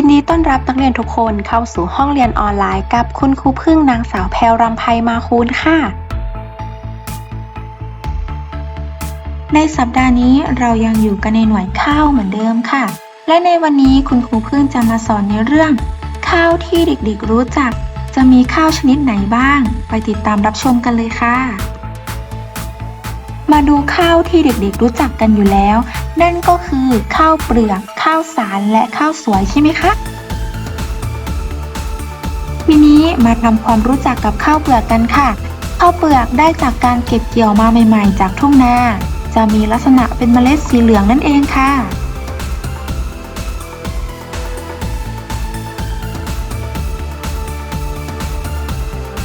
ยินดีต้อนรับนักเรียนทุกคนเข้าสู่ห้องเรียนออนไลน์กับคุณครูพึ่งนางสาวแพรรำไพมาคูณค่ะ ในสัปดาห์นี้เรายังอยู่กันในหน่วยข้าวเหมือนเดิมค่ะ และในวันนี้คุณครูพึ่งจะมาสอนในเรื่อง ข้าวที่เด็กๆรู้จัก จะมีข้าวชนิดไหนบ้าง ไปติดตามรับชมกันเลยค่ะ มาดูข้าวที่เด็กๆรู้จักกันอยู่แล้วนั่นก็คือข้าวเปลือก ข้าวสารและข้าวสวยใช่ไหมคะ ทีนี้มาทำความรู้จักกับข้าวเปลือกกันค่ะ ข้าวเปลือกได้จากการเก็บเกี่ยวมาใหม่ๆ จากทุ่งนา จะมีลักษณะเป็นเมล็ดสีเหลืองนั่นเองค่ะ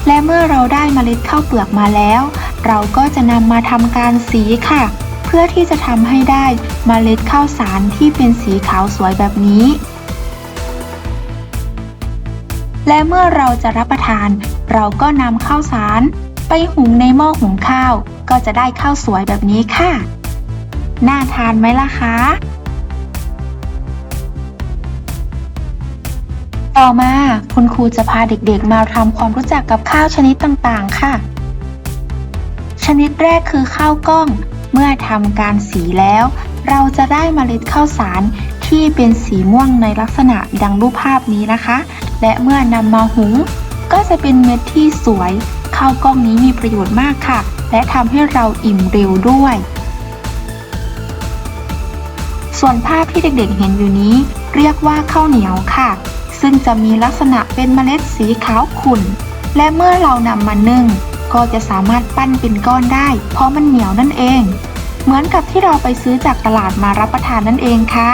และเมื่อเราได้เมล็ดข้าวเปลือกมาแล้ว เราก็จะนำมาทำการสีค่ะ พื่อที่จะทำให้ได้เมล็ดข้าวสารที่เป็นสีขาวสวยแบบนี้ และเมื่อเราจะรับประทาน เราก็นำข้าวสาร ไปหุงในหม้อหุงข้าว ก็จะได้ข้าวสวยแบบนี้ค่ะ น่าทานไหมล่ะคะต่อมาคุณครูจะพาเด็กๆ มาทำความรู้จักกับข้าวชนิดต่างๆ ค่ะ ชนิดแรกคือข้าวกล้อง เมื่อทำการสีแล้ว เราจะได้เมล็ดข้าวสารที่เป็นสีม่วงในลักษณะดังรูปภาพนี้นะคะ และเมื่อนำมาหุง ก็จะเป็นเม็ดที่สวยข้าวกล้องนี้มีประโยชน์มากค่ะ และทำให้เราอิ่มเร็วด้วย ส่วนภาพที่เด็กๆเห็นอยู่นี้ เรียกว่าข้าวเหนียวค่ะ ซึ่งจะมีลักษณะเป็นเมล็ดสีขาวขุ่น และเมื่อเรานำมานึ่ง ก็จะสามารถปั้นเป็นก้อนได้ เพราะมันเหนียวนั่นเอง เหมือนกับที่เราไปซื้อจากตลาดมารับประทานนั่นเองค่ะ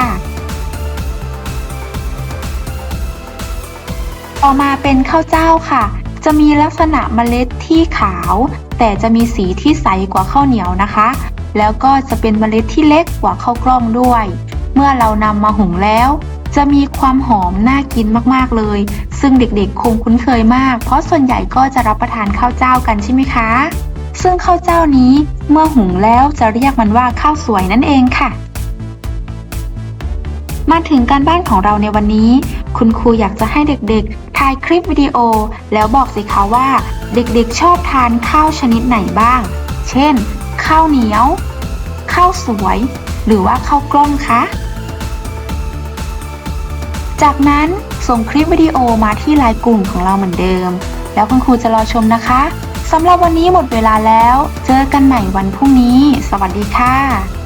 ต่อมาเป็นข้าวเจ้าค่ะ จะมีลักษณะเมล็ดที่ขาว แต่จะมีสีที่ใสกว่าข้าวเหนียวนะคะ แล้วก็จะเป็นเมล็ดที่เล็กกว่าข้าวกล้องด้วย เมื่อเรานำมาหุงแล้วจะมีความหอมน่ากินมาก ๆ เลย ซึ่งเด็กๆ คงคุ้นเคยมาก เพราะส่วนใหญ่ก็จะรับประทานข้าวเจ้ากันใช่ไหมคะ ซึ่งข้าวเจ้านี้เมื่อหุงแล้วจะเรียกมันว่าข้าวสวยนั่นเองค่ะ มาถึงการบ้านของเราในวันนี้ คุณครูอยากจะให้เด็กๆ ถ่ายคลิปวิดีโอ แล้วบอกสิคะว่า เด็กๆ ชอบทานข้าวชนิดไหนบ้าง เช่น ข้าวเหนียว ข้าวสวย หรือว่าข้าวกล้องคะ จากนั้นส่งคลิปวิดีโอมาที่ไลน์กลุ่มของเราเหมือนเดิม แล้วคุณครูจะรอชมนะคะสำหรับวันนี้หมดเวลาแล้ว เจอกันใหม่วันพรุ่งนี้ สวัสดีค่ะ